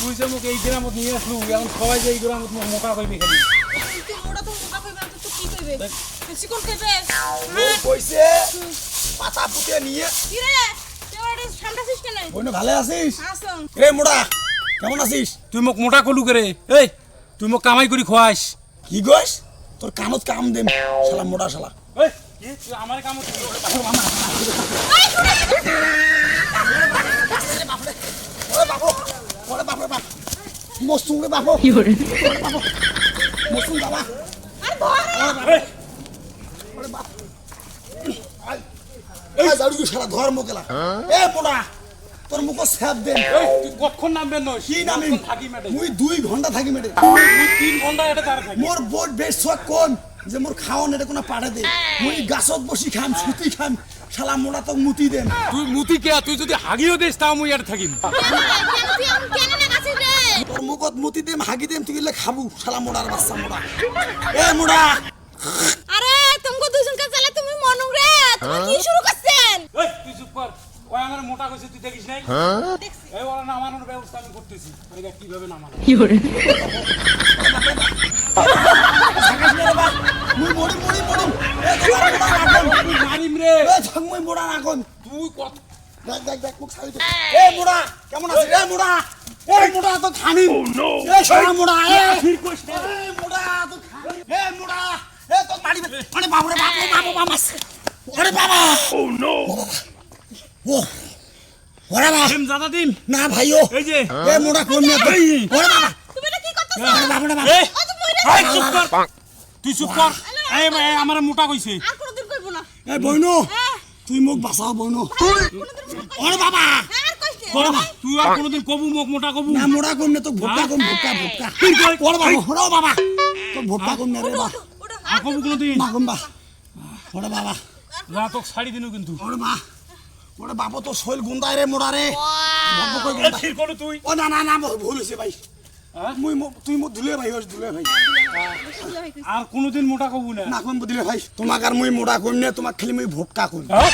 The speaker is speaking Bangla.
তুই যে মোক এই গ্রামত নিয়ে আসলু এখন সবাই যে এই গ্রামত মোক মোটা কইবি খালি। তুই ওটা তো মোটা কইবে তো কি কইবে চিকন কইবে লোক কইছে পাতা নিয়ে। ভালে আছিস? আসুন রে মোড়া কেমন আছিস? তুই মোক মোটা কলু করে এই তুই মোক কামাই করে খোয়াইস কি কইস? তোর কামত কাম দেম শালা মোড়া শালা। এই তুই আমার কামত ওরে বাবু রে বাপ মসুম রে বাবু। মসুম বাবা। এই ওরে বাপ। এই জাড়ু কি ধর মোকেলা এ মোড়া তোর মুখ স্যাপ দে। তুই কতক্ষণ নামবেন নয়? কি নামি? থাকি মুই ঘণ্টা মেডে। তিন ঘণ্টা এটা তার থাকি মোর বোট বেশ কোন যে মোর খাওয়ান এটা কোনো পাঠে দে। মুই গাছত বসি খাম সুতি খাম শালা মোড়া তো মুতি দেন তুই মুতি কে? তুই যদি হাগিও দিস তাও মুই এটা থাকিম। না তোর মুখত মুতি দেম হাগি দেম তুই গেলে খাবু। শালা মোড়ার বাচ্চা মোড়া। এ মোড়া! আরে তুমি দুজন কা চালা তুমি মনু রে তুমি কি শুরু করছেন? এই তুই চুপ কর। ওই আমার মোটা কইছে তুই দেখিস নাই? দেখছি। এই ওরা নামানোর ব্যবস্থা আমি করতেছি। দেখ কীভাবে নামানো মুই মরি মরি মরি। এ তোমার মোড়া রাখুন তুই মারিম রে। এ ঝং মোড়া রাখুন তুই কত দেখ দেখ দেখ মুখ ছাড়ি এ মোড়া কেমন আছিস? এ মোড়া এ মোড়া তো খানি এ শালা মোড়া এ। ফির কইস না। এ মোড়া তো খানি এ মোড়া এ তো মারি আরে বাবু রে বাবু বাবু বাবা। আরে বাবা। ও নো ও ওরে বাবা। এম জাদা দিন না ভাইও এই যে। এ মোড়া কোন না তো ওরে বাবা। তুমি এটা কি করতেছ? আরে বাবা রে বাবা। ও তো মইরা এই চুপ কর। তুই চুপ কর। এই আমার মোটা কইছে। আর কোনদিন কইব না। এ বইনু। তুই মোক বাঁচাও কোনদিন ওরে বাবা। তুই আর কোনোদিন কবু মোক মোটা কবু। না মোড়া কোন না তো ভোটকা ভোটকা ফির কই ওরে বাবা ওরে বাবা। তো ভোটকা কোন না রে বাবা। ওটা আর কবু কোনোদিন। মা কোন বা। ওরে বাবা। যা তোকে ছাড়ি দিনু কিন্তু। ওরে মা ওরে বাবা তো শৈল গুন্দায় রে মোড়া রে তুই। ও না না না ভুল হইছে ভাই। হ্যাঁ? মুই তুই মো ধুলে ভাই হস ধুলে ভাই। আর কোনদিন মোটা কব না। না কোন দিলে ভাই? তোমাক আর মুই মোটা কোন না তোমাক খালি মুই ভোটকা কোন হ্যাঁ?